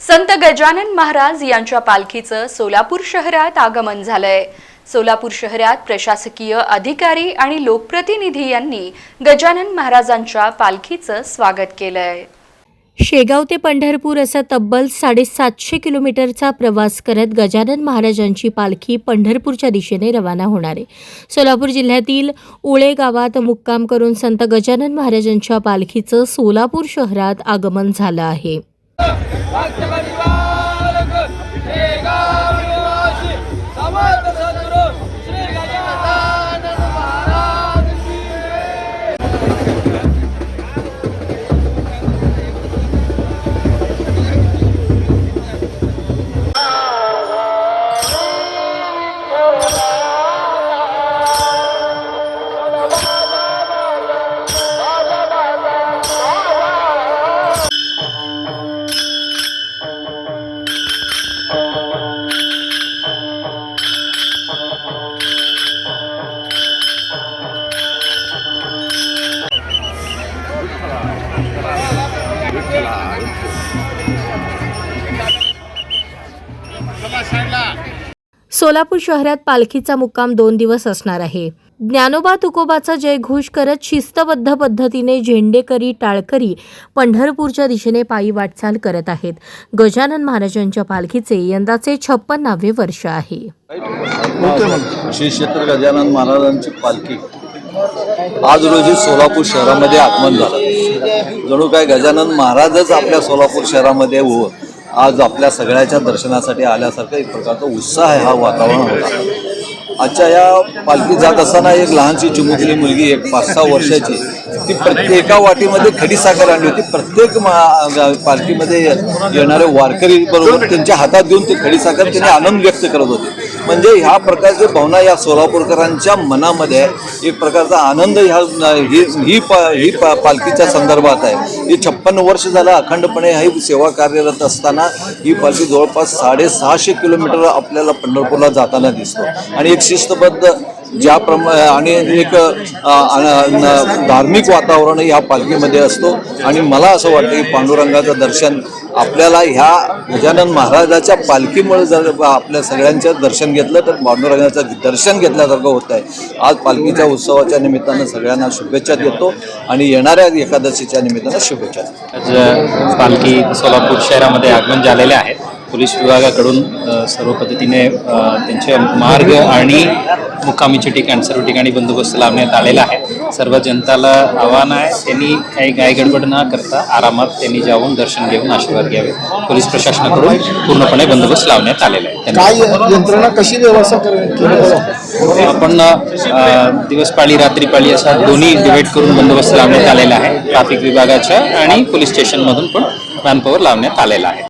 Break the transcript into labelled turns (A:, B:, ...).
A: संत गजानन महाराज यांच्या पालखीचं सोलापूर शहरात आगमन झालंय. सोलापूर शहरात प्रशासकीय अधिकारी आणि लोकप्रतिनिधी यांनी गजानन महाराजांच्या पालखीचं स्वागत केलंय.
B: शेगाव ते पंढरपूर असा तब्बल साडेसातशे किलोमीटरचा प्रवास करत गजानन महाराजांची पालखी पंढरपूरच्या दिशेने रवाना होणार आहे. सोलापूर जिल्ह्यातील उळे गावात मुक्काम करून संत गजानन महाराजांच्या पालखीचं सोलापूर शहरात आगमन झालं आहे.
C: समर्थ
B: सोलापूर शहरात पालखीचा मुक्काम दोन दिवस असणार आहे. ज्ञानोबा तुकोबाचा जयघोष करत शिस्तबद्ध पद्धतीने झेंडेकरी टाळकरी पंढरपूरच्या दिशेने पायी वाटचाल करत आहेत. गजानन महाराजांच्या पालखीचे यंदाचे छप्पन्नावे वर्ष आहे.
D: श्री क्षेत्र गजानन महाराजांची पालखी आज रोजी सोलापूर शहरामध्ये आगमन झालं. जणू काय गजानन महाराजच आपल्या सोलापूर शहरामध्ये हो आज आपल्या सगळ्याच्या दर्शनासाठी आल्यासारखं एक प्रकारचा उत्साह हा वातावरण होता. आजच्या या पालखी जात असताना एक लहानशी चिमुकली मुलगी एक पाच सहा वर्षाची. ती प्रत्येक एका वाटीमध्ये खडी साखर आणली होती. प्रत्येक पालखीमध्ये येणारे वारकरी बरोबर त्यांच्या हातात देऊन ते खडी साखर त्यांनी आनंद व्यक्त करत होते. म्हणजे ह्या प्रकारची भावना या सोलापूरकरांच्या मनामध्ये आहे. एक प्रकारचा आनंद ह्या ही ही पा ही पा पालखीच्या संदर्भात आहे ही छप्पन्न वर्ष झालं अखंडपणे ही सेवा कार्यरत असताना ही पालखी जवळपास साडेसहाशे किलोमीटर आपल्याला पंढरपूरला जाताना दिसतो आणि एक शिस्तबद्ध ज्याप्रमाणे आणि एक न- धार्मिक वातावरण ह्या पालखीमध्ये असतो. आणि मला असं वाटतं की पांडुरंगाचं दर्शन आपल्याला ह्या गजानन महाराजाच्या पालखीमुळे जर आपल्या सगळ्यांचं दर्शन घेतलं तर पांडुरंगाचं दर्शन घेतल्यासारखं होत आहे आज पालखीच्या उत्सवाच्या निमित्तानं सगळ्यांना शुभेच्छा देतो आणि येणाऱ्या एकादशीच्या निमित्तानं शुभेच्छा
E: आज पालखी सोलापूर शहरामध्ये आगमन झालेले आहे. पोलीस विभागाकडून सर्व पद्धतीने त्यांचे मार्ग आणि मुक्कामीचे ठिकाण सर्व ठिकाणी बंदोबस्त लावण्यात आलेला आहे. सर्व जनताला आव्हान आहे त्यांनी काही गायगडबड न करता आरामात त्यांनी जाऊन दर्शन घेऊन आशीर्वाद घ्यावे. पोलीस प्रशासनाकडून पूर्णपणे बंदोबस्त लावण्यात आलेला आहे.
F: काय यंत्रणा कशी व्यवस्था
E: आपण अ, दिवसपाळी रात्रीपाळी असा दोन्ही डिवाईड करून बंदोबस्त लावण्यात आलेला आहे. ट्रॅफिक विभागाच्या आणि पोलीस स्टेशनमधून पण मॅनपॉवर लावण्यात आलेला आहे.